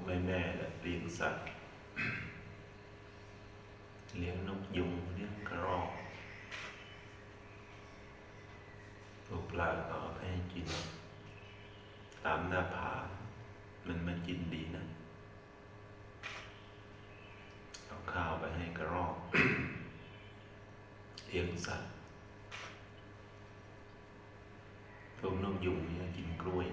กแม่แม่และเลี้ยงสัตว์เลี้ยงนกยุงเลี้ยงกระรอกพวกปลาก็เอาไปให้กิน ตามหน้าผา มันมากินดีนะเอาข้าวไปให้กระรอกเลี้ยงสัตว์กนกยุงเนี่ยกินกล้วย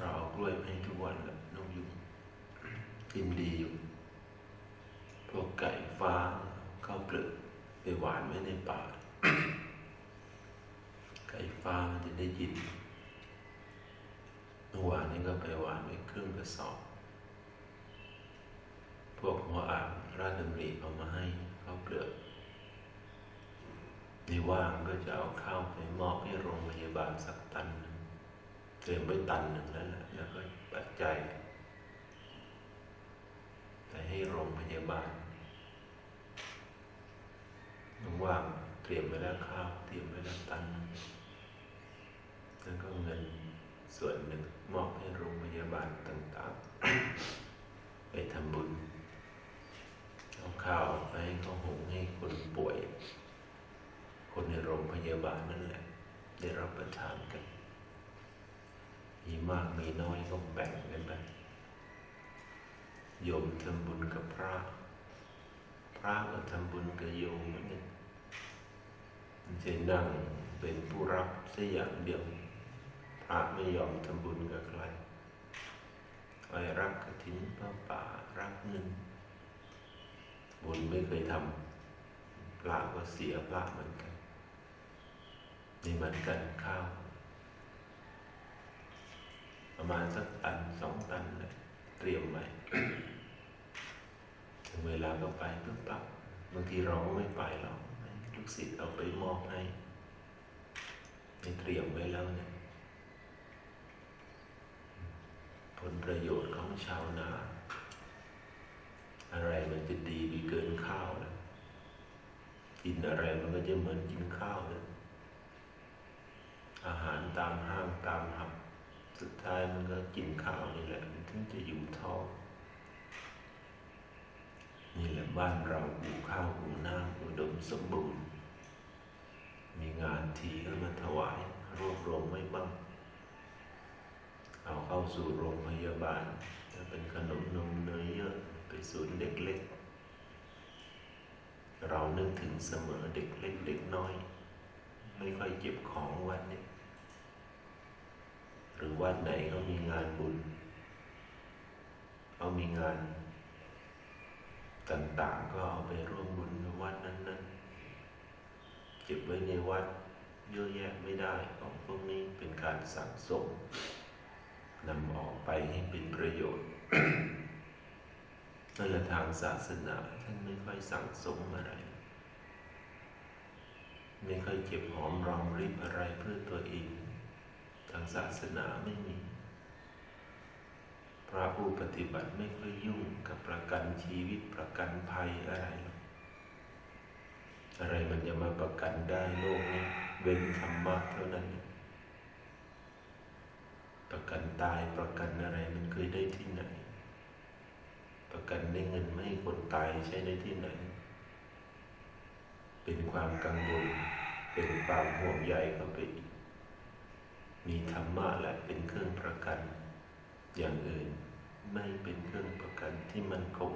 เราเอากล้วยไปให้ทุกวันแหละนกยุง กินดีอยู่ พวกไก่ฟ้าข้าวเปลือกไปหวานไว้ในป่า ไก่ฟ้ามันจะได้ยินเมื่อวานนี้ก็ไปหวานไว้ครึ่งกระสอบ พวกหัวอ่างราชดำริเอามาให้ข้าวเปลือกในว่างก็จะเอาข้าวไปมอบให้โรงพยาบาลสักตันเตรียมไว้ตันหนึ่งแล้วแหละแล้วก็ปัจจัย ไปให้โรงพยาบาลว่างเตรียมไว้แล้วข้าว เตรียมไว้แล้วตันหนึ่งแล้วก็เงินส่วนหนึ่งมอบให้โรงพยาบาลต่างๆ ไปทำบุญเอาข้าวไปให้เขาหุงให้คนป่วย คนในโรงพยาบาลนั่นแหละ ได้รับประทานกัน มีมากมีน้อยก็แบ่งกันไป โยมทำบุญกับพระ พระก็ทำบุญกับโยมเหมือนกันมันจะนั่งเป็นผู้รับเสียอย่างเดียว พระไม่ยอมทำบุญกับใครคอยรับกระถิ่นพระป่ารับเงินบุญไม่เคยทำพระก็เสียพระเหมือนกันนี่เหมือนกันข้าว ประมาณสักตันสองตันเลยเตรียมไว้ ถึงเวลาก็ไปปุ๊บปั๊บบางทีเราก็ไม่ไปหรอกลูกศิษย์เอาไปมอบให้ให้เตรียมไว้แล้วเนี่ยผลประโยชน์ของชาวนา อะไรมันจะดีไปเกินข้าวนะกินอะไรมันก็จะเหมือนกินข้าวเลยอาหารตามห้างตามหับสุดท้ายมันก็กินข้าวนี่แหละมันถึงจะอยู่ท้อง นี่แหละบ้านเราหูข้าวหูน้ำอุดมสมบูรณ์ มีงานทีก็มาถวายรวบรวมไว้บ้าง เอาเข้าสู่โรงพยาบาลถ้าเป็นขนมนมเนยเยอะไปศูนย์เด็กเล็ก เรานึกถึงเสมอเด็กเล็กเด็กน้อย ไม่ค่อยเก็บของวันนี้หรือวันไหนเขามีงานบุญเขามีงาน ต่าง ๆ ก็เอาไปร่วมบุญในวัดนั้นๆ เก็บไว้ในวัดเยอะแยะไม่ได้ของพวกนี้เป็นการสั่งสมนำออกไปให้เป็นประโยชน์นั่นแหละทางศาสนาท่านไม่ค่อยสั่งสมอะไร ไม่ค่อยเก็บหอมรอมริบอะไรเพื่อตัวเอง ทางศาสนาไม่มี พระผู้ปฏิบัติไม่ค่อยยุ่งกับประกันชีวิตประกันภัยอะไรหรอกอะไรมันจะมาประกันได้โลกนี้เว้นธรรมะเท่านั้น ประกันตายประกันอะไรมันเคยได้ที่ไหน ประกันได้เงินไม่ให้คนตายใช้ได้ที่ไหน เป็นความกังวลเป็นความห่วงใยเข้าไปอีกมีธรรมะแหละเป็นเครื่องประกัน อย่างอื่นไม่เป็นเครื่องประกันที่มันคง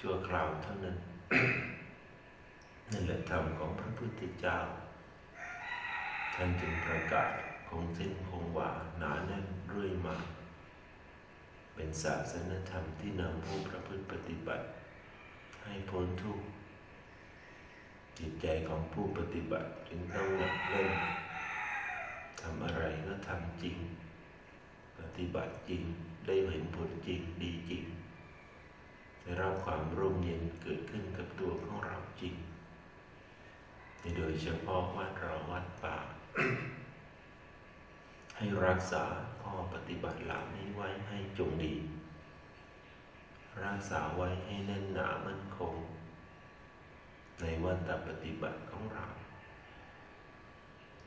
ชั่วคราวเท่านั้นนั่นแหละธรรมของพระพุทธเจ้า ท่านจึงประกาศคงเส้นคงวาหนาแน่นเรื่อยมา เป็นศาสนธรรมที่นำผู้ประพฤติปฏิบัติ ให้พ้นทุกข์จิตใจของผู้ปฏิบัติจึงต้องหนักแน่นทำอะไรก็ทำจริง ฏิบัติจริง ได้เห็นผลจริงดีจริงได้รับความร่มเย็นเกิดขึ้นกับตัวของเราจริง โดยเฉพาะวัดเราวัดป่า ให้รักษาข้อปฏิบัติหล่านี้ไว้ให้จงดี รักษาไว้ให้แน่นหนามั่นคง ในวันตปฏิบัติของเรา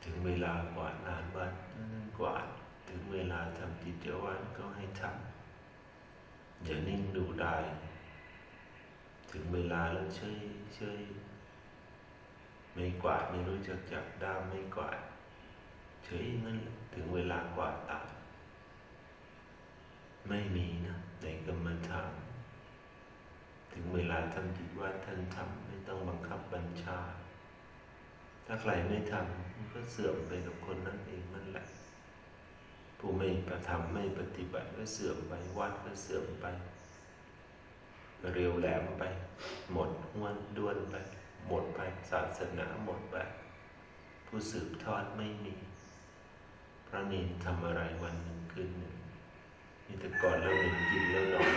ถึงเวลากวาดลานวัดนั่นกวาด ถึงเวลาทำกิจวัตรก็ให้ทำอย่านิ่งดูได้ ถึงเวลาแล้วเฉยเฉยไม่กวาดไม่รู้จักจับด้ามไม่กวาดเฉยนั่นถึงเวลากวาดตาไม่มีนะในกรรมฐานถึงเวลาทำกิจวัตรท่านทำไม่ต้องบังคับบัญชา ถ้าใครไม่ทำมันก็เสื่อมไปกับคนนั้นเองนั่นแหละ ผู้ไม่ประทำไม่ปฏิบัติก็เสื่อมไปวัดก็เสื่อมไป เร็วแหลมไป หมดห้วนด้วนไป หมดไปศาสนาหมดไป ผู้สืบทอดไม่มี พระเนนทำอะไรวันหนึ่งคืนหนึ่งมีแต่ก่อนแล้วหนึ่งกินแล้วนอน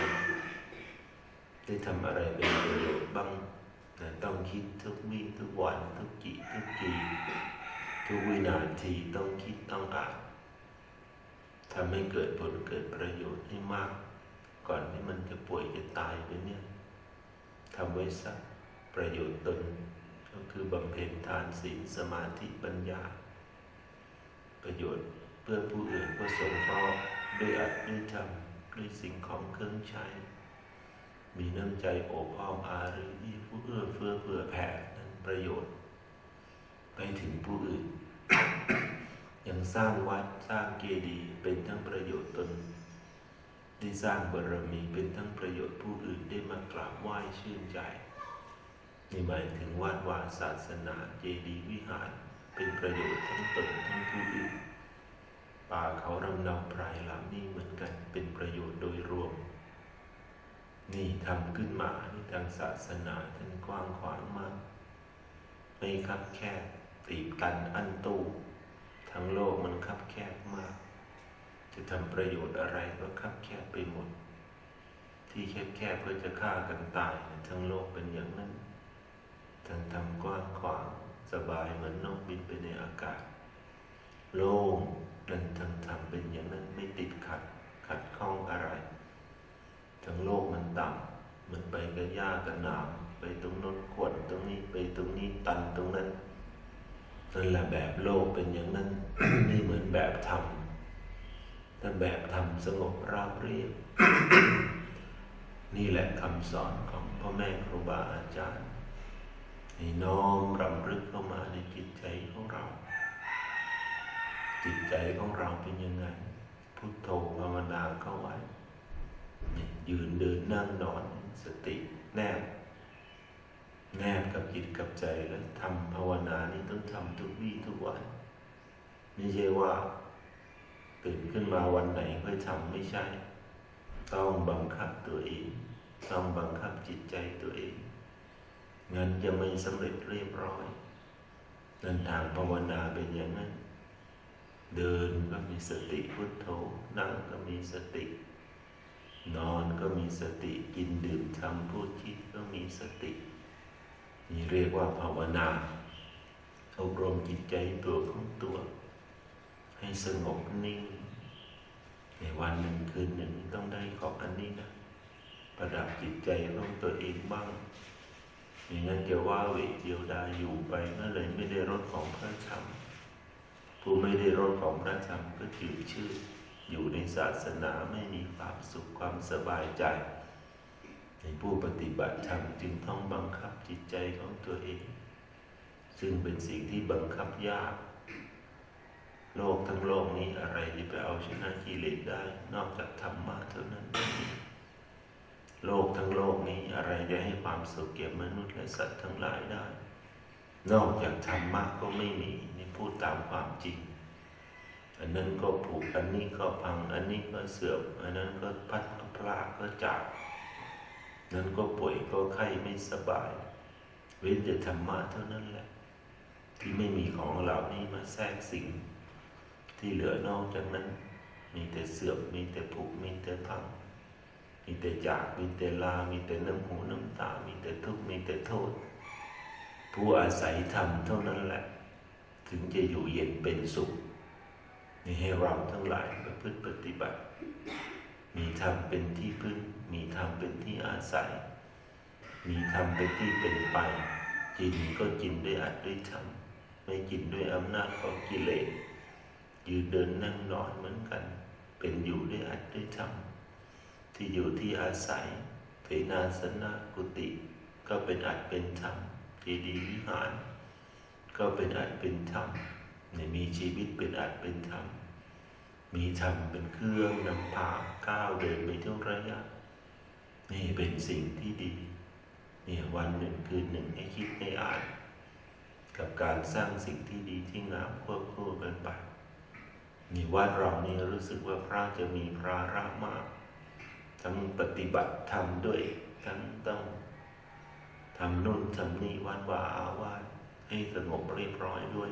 ได้ทำอะไรเป็นประโยชน์บ้างแต่ต้องคิดทุกวี่ทุกวันทุกกี่ทุกกีทุกวินาทีต้องคิดต้องอ่าน ทำให้เกิดผลเกิดประโยชน์ให้มาก ก่อนที่มันจะป่วยจะตายไปเนี่ยทำไว้สักประโยชน์ตนก็คือบำเพ็ญทานศีลสมาธิปัญญา ประโยชน์เพื่อผู้อื่นก็สงเคราะห์ด้วยอัดด้วยธรรมด้วยสิ่งของเครื่องใช้ มีน้ำใจโอบอ้อมอารีผู้เอื้อเฟื้อเผื่อแผ่นั้นประโยชน์ ไปถึงผู้อื่น ยังสร้างวัดสร้างเจดีย์เป็นทั้งประโยชน์ตนได้สร้างบารมีเป็นทั้งประโยชน์ผู้อื่นได้มากราบไหว้ชื่นใจนี่หมายถึงวัดวาศาสนาเจดีย์วิหารเป็นประโยชน์ทั้งตนทั้งผู้อื่นป่าเขารำเนาไพรเหล่านี้เหมือนกันเป็นประโยชน์โดยรวม นี่ทำขึ้นมาในทางศาสนาท่านกว้างขวางมาก ไม่คับแคบตีบตันอันตู้ ทั้งโลกมันคับแคบมาก จะทำประโยชน์อะไรก็คับแคบไปหมด ที่แคบแคบเพื่อจะฆ่ากันตาย ทั้งโลกเป็นอย่างนั้นทั้งทำกว้างขวางสบายเหมือนนกบินไปในอากาศ โล่งนั่นทั้งทำเป็นอย่างนั้นไม่ติดขัดขัดข้องอะไร ทั้งโลกมันต่ำมันไปกับหญ้ากับหนามไปตรงโน้นขวดตรงนี้ไปตรงนี้ตันตรงนั้นนั่นแหละแบบโลกเป็นอย่างนั้น ไม่เหมือนแบบธรรมถ้าแบบธรรมสงบราบเรียบนี่แหละคำสอนของพ่อแม่ครูบาอาจารย์ให้น้อมรำลึกเข้ามาในจิตใจของเรา จิตใจของเราเป็นยังไง พุทโธภาวนาเข้าไว้ยืนเดินนั่งนอนสติแนบ แนบกับจิตกับใจแล้วทำภาวนานี้ต้องทำทุกวี่ทุกวัน ไม่ใช่ว่า ตื่นขึ้นมาวันไหนค่อยทำไม่ใช่ ต้องบังคับตัวเอง ต้องบังคับจิตใจตัวเองงั้นจะไม่สำเร็จเรียบร้อยนั่นทางภาวนาเป็นอย่างนั้น เดินก็มีสติพุทโธนั่งก็มีสติ นอนก็มีสติกินดื่มทำพูดคิดก็มีสตินี่เรียกว่าภาวนาอบรมจิตใจตัวของตัว ให้สงบนิ่งในวันหนึ่งคืนหนึ่งต้องได้ของอันนี้นะ ประดับจิตใจของตัวเองบ้างอย่างนั้นจะว่าเหวเดียวดายอยู่ไปก็เลยไม่ได้รสของพระธรรมผู้ไม่ได้รสของพระธรรมก็จืดชืดอยู่ในศาสนาไม่มีความสุขความสบายใจในผู้ปฏิบัติธรรมจึงต้องบังคับจิตใจของตัวเอง ซึ่งเป็นสิ่งที่บังคับยาก โลกทั้งโลกนี้อะไรจะไปเอาชนะกิเลสได้ นอกจากธรรมะเท่านั้น โลกทั้งโลกนี้อะไรจะให้ความสุขแก่มนุษย์และสัตว์ทั้งหลายได้ นอกจากธรรมะก็ไม่มีนี่พูดตามความจริง อันนั้นก็ผุอันนี้ก็พัง อันนี้ก็เสื่อมอันนั้นก็พัดพลาก็จากนั้นก็ป่วยก็ไข้ไม่สบาย เว้นแต่ธรรมะเท่านั้นแหละ ที่ไม่มีของเหล่านี้มาแทรกสิง ที่เหลือนอกจากนั้น มีแต่เสื่อมมีแต่ผุมีแต่พังมีแต่จากมีแต่ลา มีแต่น้ำหูน้ำตา มีแต่ทุกข์มีแต่โทษ ผู้อาศัยธรรมเท่านั้นแหละ ถึงจะอยู่เย็นเป็นสุขนี่ให้เราทั้งหลายประพฤติปฏิบัติ มีธรรมเป็นที่พึ่ง มีธรรมเป็นที่อาศัย มีธรรมเป็นที่เป็นไปกินก็กินด้วยอัดด้วยธรรมไม่กินด้วยอำนาจของกิเลส ยืนเดินนั่งนอนเหมือนกัน เป็นอยู่ด้วยอัดด้วยธรรมที่อยู่ที่อาศัยเถนาสนะกุฏิก็เป็นอัดเป็นธรรมเจดีวิหาร ก็เป็นอัดเป็นธรรมเนี่ยมีชีวิตเป็นอัดเป็นธรรมมีธรรมเป็นเครื่องนำพาก้าวเดินไปทุกระยะ นี่เป็นสิ่งที่ดีเนี่ยวันหนึ่งคืนหนึ่งให้คิดให้อ่าน กับการสร้างสิ่งที่ดีที่งามควบคู่กันไป นี่วัดเรานี่รู้สึกว่าพระจะมีพระรามาก ทั้งปฏิบัติธรรมด้วย ทั้งต้องทำนู่นทำนี่วัดวาอาวาสให้สงบเรียบร้อยด้วย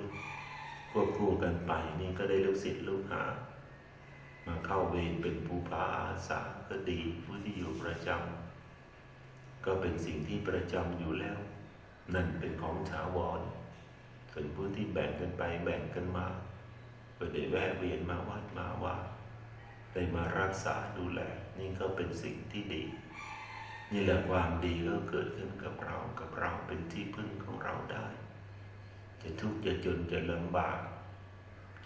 ควบคู่กันไปนี่ก็ได้ลูกศิษย์ลูกหา มาเข้าเวรเป็นภูพาอาสาก็ดีผู้ที่อยู่ประจำก็เป็นสิ่งที่ประจำอยู่แล้ว นั่นเป็นของถาวรส่วนผู้ที่แบ่งกันไปแบ่งกันมา ก็ได้แวะเวียนมาวัดมาว่าได้มารักษาดูแล นี่ก็เป็นสิ่งที่ดี นี่แหละความดีก็เกิดขึ้นกับเรากับเราเป็นที่พึ่งของเราได้ จะทุกข์จะจนจะลำบาก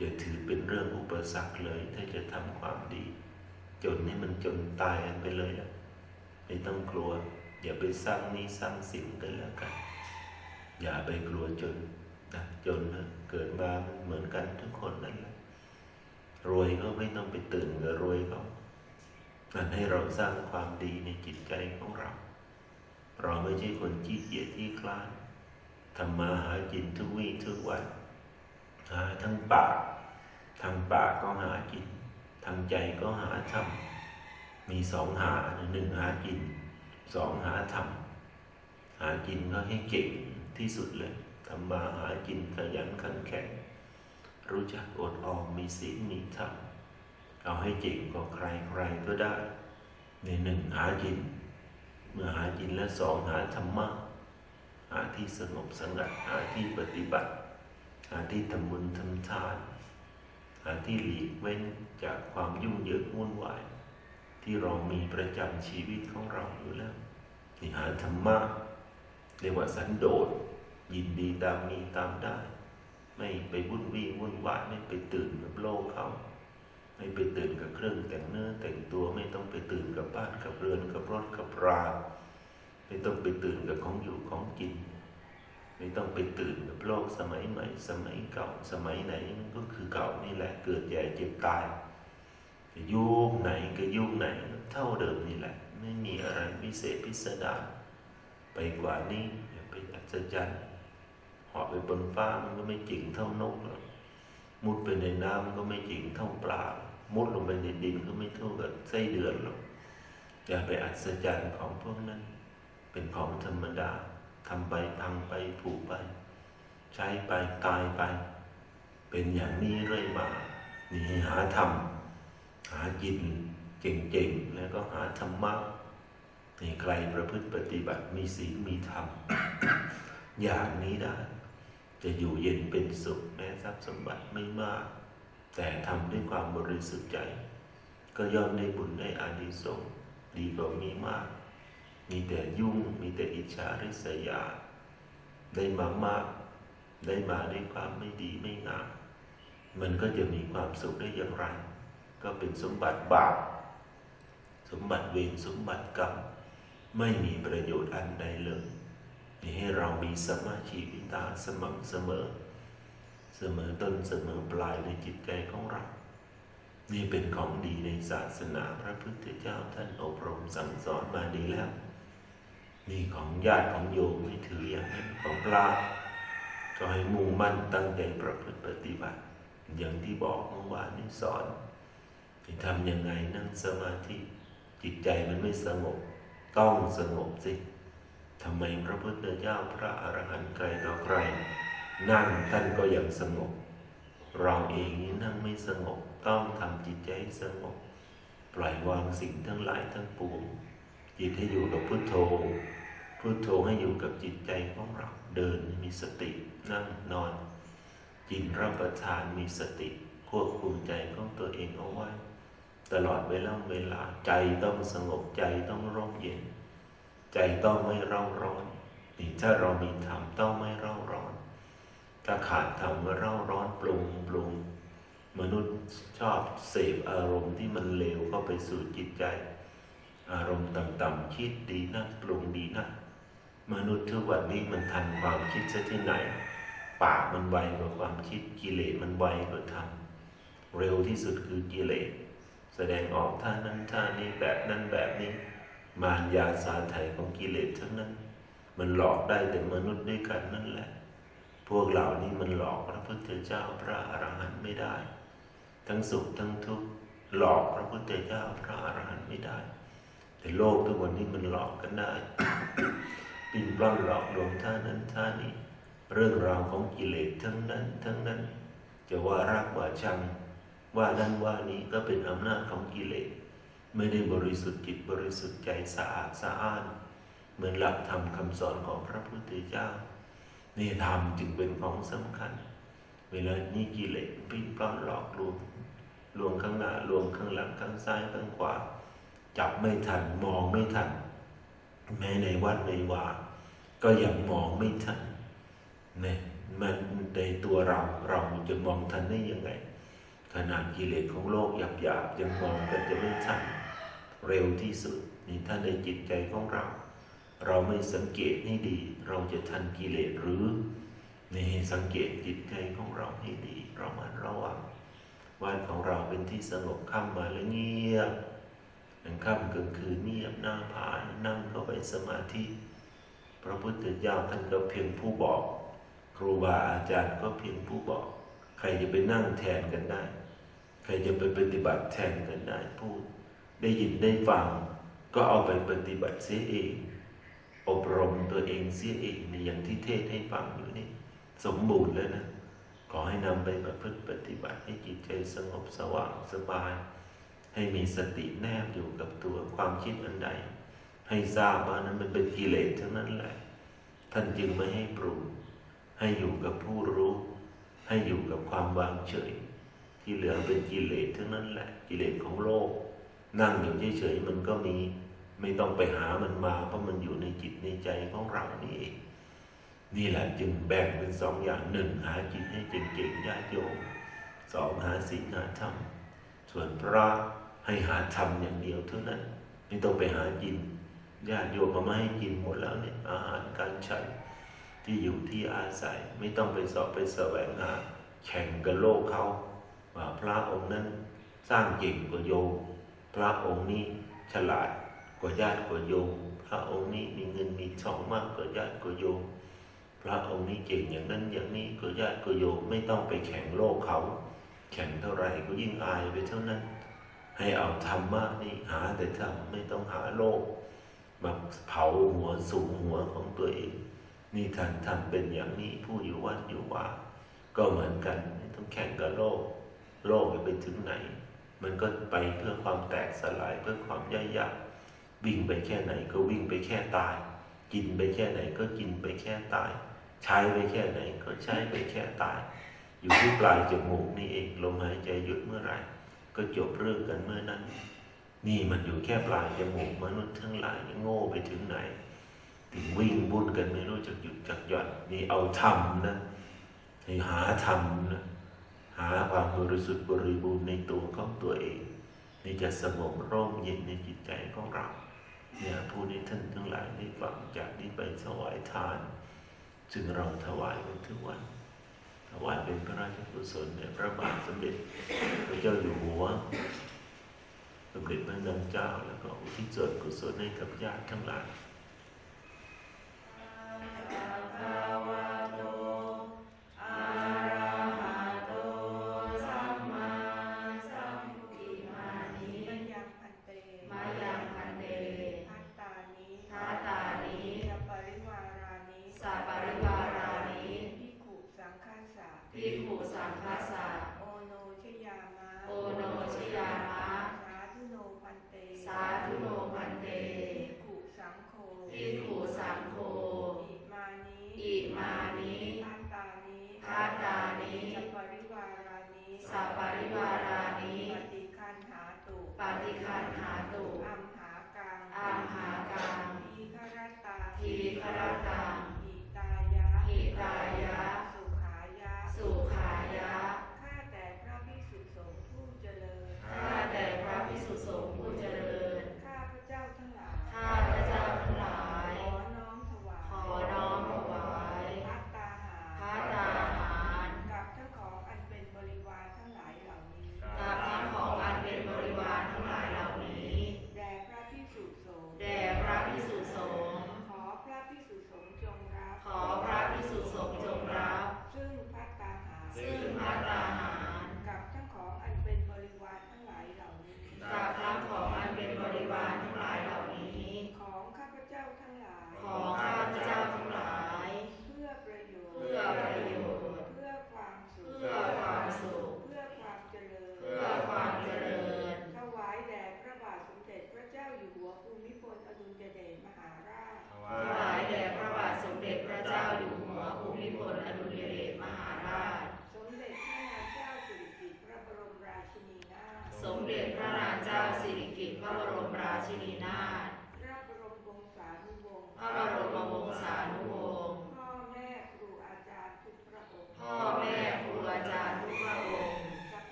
จะถือเป็นเรื่องอุปสรรคเลย ถ้าจะทำความดี จนนี่มันจนตายไปเลยละไม่ต้องกลัว อย่าไปสร้างนี้สร้างสินกันแล้วกัน อย่าไปกลัวจนนะจนนะ กิดมาเหมือนกันทุกคนนั่นแหละรวยก็ไม่ต้องไปตื่นกับรวยเขานั่นให้เราสร้างความดีในจิตใจของเรา เราไม่ใช่คนขี้เกียจที่คลานทำมาหากินทุกวี่ทุกวันหาทั้งปากทางปากก็หากิน ทางใจก็หาทำมีสองหาหนึ่งหากินสองหาทำหากินก็ให้เก่งที่สุดเลย ทำมาหากินขยันขันแข็ง รู้จักอดออมมีศีลมีธรรมเอาให้เก่งกว่าใครใครก็ได้ ในหนึ่งหากิน เมื่อหากินแล้วสองหาธรรมะหาที่สงบสงัดหาที่ปฏิบัติ หาที่ทำบุญทำทาน หาที่หลีกเว้นจากความยุ่งเหยิงวุ่นวาย ที่เรามีประจำชีวิตของเราอยู่แล้วนี่หาธรรมะเรียกว่าสันโดษ ยินดีตามมีตามได้ ไม่ไปวุ่นวี่วุ่นวายไม่ไปตื่นกับโลกเขาไม่ไปตื่นกับเครื่องแต่งเนื้อแต่งตัวไม่ต้องไปตื่นกับบ้านกับเรือนกับรถกับราไม่ต้องไปตื่นกับของอยู่ของกิน ไม่ต้องไปตื่นกับโลกสมัยใหม่ สมัยเก่า สมัยไหนมันก็คือเก่านี่แหละเกิดแก่เจ็บตายยุคไหนก็ยุคไหนเท่าเดิมนี่แหละ ไม่มีอะไรพิเศษพิสดารไปกว่านี้อย่าไปอัศจรรย์ เหาะไปบนฟ้ามันก็ไม่จริงเท่านกหรอกมุดไปในน้ำมันก็ไม่จริงเท่าปลามุดลงไปในดินก็ไม่เท่ากับไส้เดือนหรอกอย่าไปอัศจรรย์ของพวกนั้น เป็นของธรรมดาทำไปพังไปผุไป ใช้ไปตายไป เป็นอย่างนี้เรื่อยมานี่หาธรรมหากินเก่งๆ แล้วก็หาธรรมะให้ใครประพฤติปฏิบัติมีศีลมีธรรม อย่างนี้ได้ จะอยู่เย็นเป็นสุขแม้ทรัพย์สมบัติไม่มาก แต่ทำด้วยความบริสุทธิ์ใจ ก็ย่อมได้บุญได้อานิสงส์ดีกว่ามีมาก มีแต่ยุ่งมีแต่อิจฉาริษยา ได้มามาก ได้มาด้วยความไม่ดีไม่งาม มันก็จะมีความสุขได้อย่างไร ก็เป็นสมบัติบาปสมบัติเวรสมบัติกรรมไม่มีประโยชน์อันใดเลย ให้เรามีสมาชีวิตาสม่ำเสมอ เสมอต้นเสมอปลายในจิตใจของเรา นี่เป็นของดีในศาสนาพระพุทธเจ้าท่านอบรมสั่งสอนมาดีแล้ว นี่ของญาติของโยมไม่ถืออย่างนั้นของปลาก็ให้มุ่งมั่นตั้งใจประพฤติปฏิบัติ อย่างที่บอกเมื่อวานนี้สอนให้ทำยังไงนั่งสมาธิจิตใจมันไม่สงบ ต้องสงบสิ ทำไมพระพุทธเจ้าพระอรหันต์ใครต่อใครนั่งท่านก็ยังสงบ เราเองนี่นั่งไม่สงบ ต้องทำจิตใจให้สงบ ปล่อยวางสิ่งทั้งหลายทั้งปวงจิตให้อยู่กับพุทโธพุทโธให้อยู่กับจิตใจของเราเดินมีสตินั่งนอน กินรับประทานมีสติ ควบคุมใจของตัวเองเอาไว้ ตลอดเวลาเวลาใจต้องสงบใจต้องร่มเย็น ใจต้องไม่เร่าร้อนนี่ถ้าเรามีธรรมต้องไม่เร่าร้อน ถ้าขาดธรรมก็เร่าร้อนปรุงปรุง มนุษย์ชอบเสพอารมณ์ที่มันเลวเข้าไปสู่จิตใจ อารมณ์ต่ำๆคิดดีนะปรุงดีนะมนุษย์ทุกวันนี้มันทันความคิดซะที่ไหน ปากมันไวกว่าความคิดกิเลสมันไวกว่าธรรมเร็วที่สุดคือกิเลสแสดงออกท่านั้นท่านี้แบบนั้นแบบนี้ มารยาสาไถของกิเลสทั้งนั้น มันหลอกได้แต่มนุษย์ด้วยกันนั่นแหละ พวกเหล่านี้มันหลอกพระพุทธเจ้าพระอรหันต์ไม่ได้ ทั้งสุขทั้งทุกข์หลอกพระพุทธเจ้าพระอรหันต์ไม่ได้ แต่โลกทุกวันนี้มันหลอกกันได้ปินปล้อนหลอกลวงท่านั้นท่านี้ เรื่องราวของกิเลสทั้งนั้น ทั้งนั้น จะว่ารักว่าชังว่านั้นว่านี้ก็เป็นอำนาจของกิเลส ไม่ได้บริสุทธิ์จิตบริสุทธิ์ใจสะอาดสะอ้าน เหมือนหลักธรรมคำสอนของพระพุทธเจ้านี่ธรรมจึงเป็นของสำคัญ เวลานี้กิเลสปิ้นปล้อนหลอกลวงลวงข้างหน้าลวงข้างหลังข้างซ้ายข้างขวา จับไม่ทันมองไม่ทัน แม้ในวัดในวาก็ยังมองไม่ทันเนี่ยมันในตัวเราเราจะมองทันได้ยังไง ขนาดกิเลสของโลกหยาบหยาบๆยังมองกันจะไม่ทัน เร็วที่สุดนี่ถ้าในจิตใจของเรา เราไม่สังเกตให้ดี เราจะทันกิเลสหรือนี่สังเกตจิตใจของเราให้ดีเรามันระวังวันของเราเป็นที่สงบค่ำมาแล้วเงียบกลางค่ำกลางคืนเงียบหน้าผานั่งเข้าไปสมาธิพระพุทธเจ้าท่านก็เพียงผู้บอก ครูบาอาจารย์ก็เพียงผู้บอก ใครจะไปนั่งแทนกันได้ ใครจะไปปฏิบัติแทนกันได้พูด ได้ยินได้ฟัง ก็เอาไปปฏิบัติเสียเอง อบรมตัวเองเสียเองในอย่างที่เทศให้ฟังอยู่นี่สมบูรณ์แล้วนะ ขอให้นำไปประพฤติปฏิบัติให้จิตใจสงบสว่างสบาย ให้มีสติแนบอยู่กับตัวความคิดอันใด ให้ทราบว่านั้นมันเป็นกิเลสทั้งนั้นแหละ ท่านจึงไม่ให้ปรุงให้อยู่กับผู้รู้ ให้อยู่กับความวางเฉย ที่เหลือเป็นกิเลสทั้งนั้นแหละ กิเลสของโลก นั่งอยู่เฉยๆมันก็มีไม่ต้องไปหามันมา เพราะมันอยู่ในจิตในใจของเรานี่เองนี่แหละจึงแบ่งเป็นสองอย่างหนึ่งหาจิตให้เก่งๆญาติโยมสองหาศีลหาธรรม ส่วนพระให้หาธรรมอย่างเดียวเท่านั้น ไม่ต้องไปหากินญาติโยมมาไม่ให้กินหมดแล้วเนี่ยอาหารการฉันที่อยู่ที่อาศัยไม่ต้องไปสอบไปแสวงหาแข่งกับโลกเขาว่าพระองค์นั้นสร้างเก่งกว่าโยม พระองค์นี้ฉลาดกว่าญาติกว่าโยม พระองค์นี้มีเงินมีทองมากกว่าญาติกว่าโยม พระองค์นี้เก่งอย่างนั้นอย่างนี้ก็ญาติก็โยมไม่ต้องไปแข่งโลกเขา แข่งเท่าไหร่ก็ยิ่งอายไปเท่านั้น ให้เอาธรรมะนี่หาแต่ธรรมไม่ต้องหาโลกมาเผาหัวสูงหัวของตัวเอง นี่ท่านทำเป็นอย่างนี้ผู้อยู่วัดอยู่ว่า ก็เหมือนกันไม่ต้องแข่งกับโลก โลกไปถึงไหน มันก็ไปเพื่อความแตกสลายเพื่อความย่อยยับวิ่งไปแค่ไหนก็วิ่งไปแค่ตาย กินไปแค่ไหนก็กินไปแค่ตาย ใช้ไปแค่ไหนก็ใช้ไปแค่ตาย อยู่ที่ปลายจมูกนี่เองลมหายใจหยุดเมื่อไหร่ก็จบเรื่องกันเมื่อนั้น นี่มันอยู่แค่ปลายจมูกมนุษย์ทั้งหลายโง่ไปถึงไหนถึงวิ่งบุญกันไม่รู้จักหยุดจักหย่อนนี่เอาธรรมนะให้หาธรรมนะ หาความบริสุทธิ์บริบูรณ์ในตัวของตัวเองนี่จะสงบร่มเย็นในจิตใจของเราเนี่ยผู้นี้ท่านทั้งหลายได้ฟังจากนี้ไปถวายทานซึ่งเราถวายกันทุกวัน ถวายเป็นพระราชกุศลแด่พระบาทสมเด็จพระเจ้าอยู่หัวสมเด็จพระนางเจ้าแล้วก็อุทิศส่วนกุศลให้กับญาติทั้งหลาย